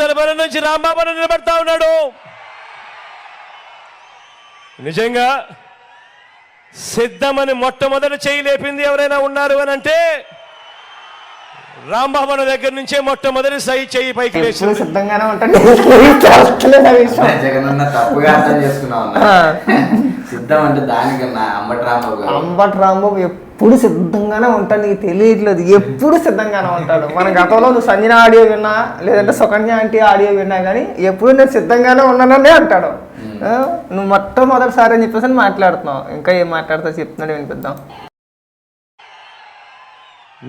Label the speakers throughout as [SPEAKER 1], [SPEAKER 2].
[SPEAKER 1] తరబరి నుంచి రాంబాబు నిలబడతా ఉన్నాడు. నిజంగా సిద్ధమని మొట్టమొదటి చేయి లేపింది ఎవరైనా ఉన్నారు అని అంటే రాంబాబు దగ్గర నుంచే మొట్టమొదటి సై చెయ్యి పైకి
[SPEAKER 2] సిద్ధంగానే ఉంటాడు.
[SPEAKER 3] జగన్ తప్పుగా అర్థం చేసుకున్నావు. సిద్ధం అంటే దానికన్నా అంబటి రాంబాబు
[SPEAKER 2] అంబటి రాంబాబు ఎప్పుడు సిద్ధంగానే ఉంటాడు నీకు తెలియట్లేదు. ఎప్పుడు సిద్ధంగానే ఉంటాడు. మన గతంలో నువ్వు సంజన ఆడియో విన్నా లేదంటే సుకన్య ఆంటీ ఆడియో విన్నా కానీ ఎప్పుడు నేను సిద్ధంగానే ఉన్నాననే అంటాడు. నువ్వు మొట్టమొదటిసారి అని చెప్పేసి అని మాట్లాడుతున్నావు. ఇంకా ఏం మాట్లాడుతావు చెప్తున్నాడు వినిపిద్దాం.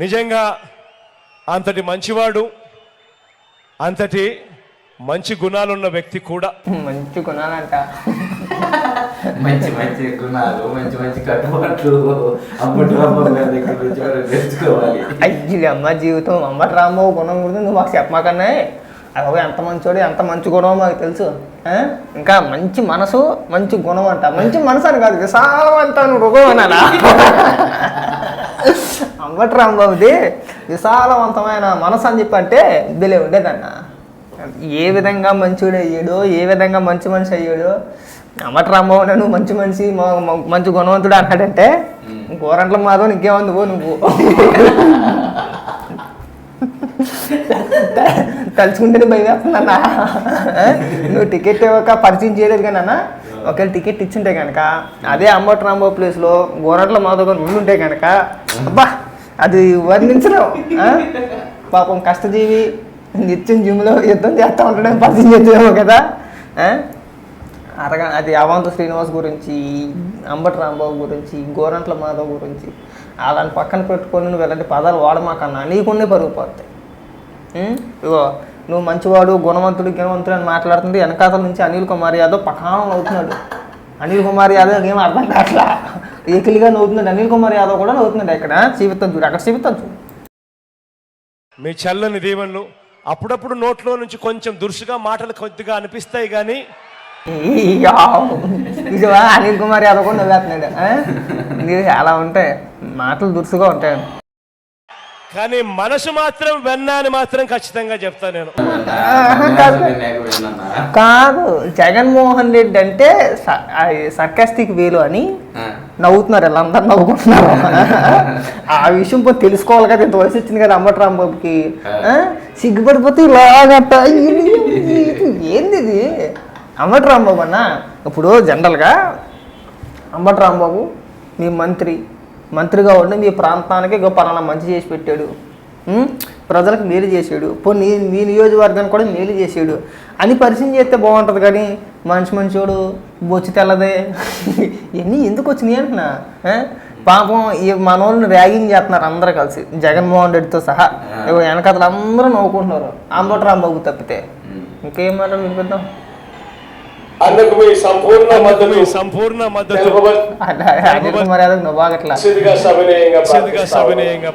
[SPEAKER 1] నిజంగా అంతటి మంచివాడు అంతటి మంచి గుణాలున్న వ్యక్తి కూడా.
[SPEAKER 2] మంచి గుణాలంట.
[SPEAKER 3] మంచి మంచి గుణాలు మంచి మంచి కట్టుబాట్లు అమ్మటి రాంబాబు గారి దగ్గర నుంచి మనం నేర్చుకోవాలి.
[SPEAKER 2] అయ్యి అమ్మ జీవితం. అమ్మటి రాంబాబు గుణం గురించి నువ్వు మాకు చెప్పమాకనే అవి ఎంత మంచోడు ఎంత మంచి గుణమో మాకు తెలుసు. ఇంకా మంచి మనసు మంచి గుణం అంట. మంచి మనసు అని కాదు విశాలవంతాను రుగం అనాలా అమ్మటి రాంబాబుది విశాలవంతమైన మనసు అని చెప్పి అంటే ఇదిలే ఉండేదన్న. ఏ విధంగా మంచోడు అయ్యాడో ఏ విధంగా మంచి మనిషి అయ్యాడో అంబటి రాంబాబు నువ్వు మంచి మనిషి మంచి గుణవంతుడు అన్నాడంటే గోరంట్ల మాధవ్ ఇంకేముంది పో నువ్వు తలుచుకుంటేనే భయం వేస్తుందన్న నువ్వు టికెట్ ఇవ్వక పరిచయం చేయలేదు కానీ అన్న ఒకవేళ టికెట్ ఇచ్చుంటే కనుక అదే అంబటి రాంబాబు ప్లేస్లో గోరట్ల మాధవ్ గారు ఉండుంటే కనుక అబ్బా అది వర్ణించలేవు? పాపం కష్టజీవి నిత్యం జిమ్లో యుద్ధం చేస్తూ ఉంటాడని పరిచయం చేద్దాము కదా? అరగ అది అవంతు శ్రీనివాస్ గురించి అంబటి రాంబాబు గురించి గోరంట్ల మాధవ్ గురించి అలాంటి పక్కన పెట్టుకొని నువ్వు ఇలాంటి పదాలు వాడమాకన్నా నీకున్నే పరుగు పోతాయి ఇగో నువ్వు మంచివాడు గుణవంతుడు గుణవంతుడు అని మాట్లాడుతుంది వెనకాతల నుంచి అనిల్ కుమార్ యాదవ్ పకానం అవుతున్నాడు అనిల్ కుమార్ యాదవ్ ఏం అర్థం కావట్లా ఏకిలిగా నవ్వుతున్నాడు. అనిల్ కుమార్ యాదవ్ కూడా నవ్వుతున్నాడు ఇక్కడ జీవితం చూడు అక్కడ జీవితం చూడు.
[SPEAKER 1] మీ చల్లని దీవెనలు అప్పుడప్పుడు నోట్లో నుంచి కొంచెం దురుసుగా మాటలు కొద్దిగా అనిపిస్తాయి కానీ
[SPEAKER 2] ఇదిగో అనిల్ కుమార్ యాదవ్ కూడా నవ్వేస్తున్నాడు? ఇది అలా ఉంటాయి మాటలు దురుసుగా ఉంటాయి.
[SPEAKER 1] కానీ మనసు మాత్రం వెన్న అని మాత్రం ఖచ్చితంగా చెప్తా నేను.
[SPEAKER 2] కాదు జగన్మోహన్ రెడ్డి అంటే సర్కాస్టిక్ వేలు అని నవ్వుతున్నారు. వీళ్ళందరూ నవ్వుకుంటున్నారు. ఆ విషయం పోయి తెలుసుకోవాలి కదా ఇంత వయసు వచ్చింది కదా అంబటి రాంబాబుకి? సిగ్గుపడిపోతే ఇలాగట ఏంది ఇది? అంబటి రాంబాబు అన్న ఇప్పుడు జనరల్గా అంబటి రాంబాబు మీ మంత్రి మంత్రిగా ఉండి మీ ప్రాంతానికి పలానా మంచి చేసి పెట్టాడు? ప్రజలకు మేలు చేసాడు పోనీ మీ నియోజకవర్గానికి కూడా మేలు చేసాడు అని పరిచయం చేస్తే బాగుంటుంది కానీ మనిషి మంచోడు బొచ్చి తెల్లదే. ఇవన్నీ ఎందుకు వచ్చినాయి అంటున్నా? పాపం ఈ మనోళ్ళని ర్యాగింగ్ చేస్తున్నారు అందరూ కలిసి. జగన్మోహన్ రెడ్డితో సహా. వెనకతలు అందరూ నవ్వుకుంటున్నారు. అంబటి రాంబాబు తప్పితే ఇంకేం మాట వినిపిద్దాం
[SPEAKER 4] అన్నకు మీ సంపూర్ణ మద్దతు.
[SPEAKER 1] సంపూర్ణ మద్దతు.
[SPEAKER 2] అనిల్ కుమార్ యాదవ్ నవ్వాగట్లా
[SPEAKER 4] సవినయంగా
[SPEAKER 1] సవినయంగా.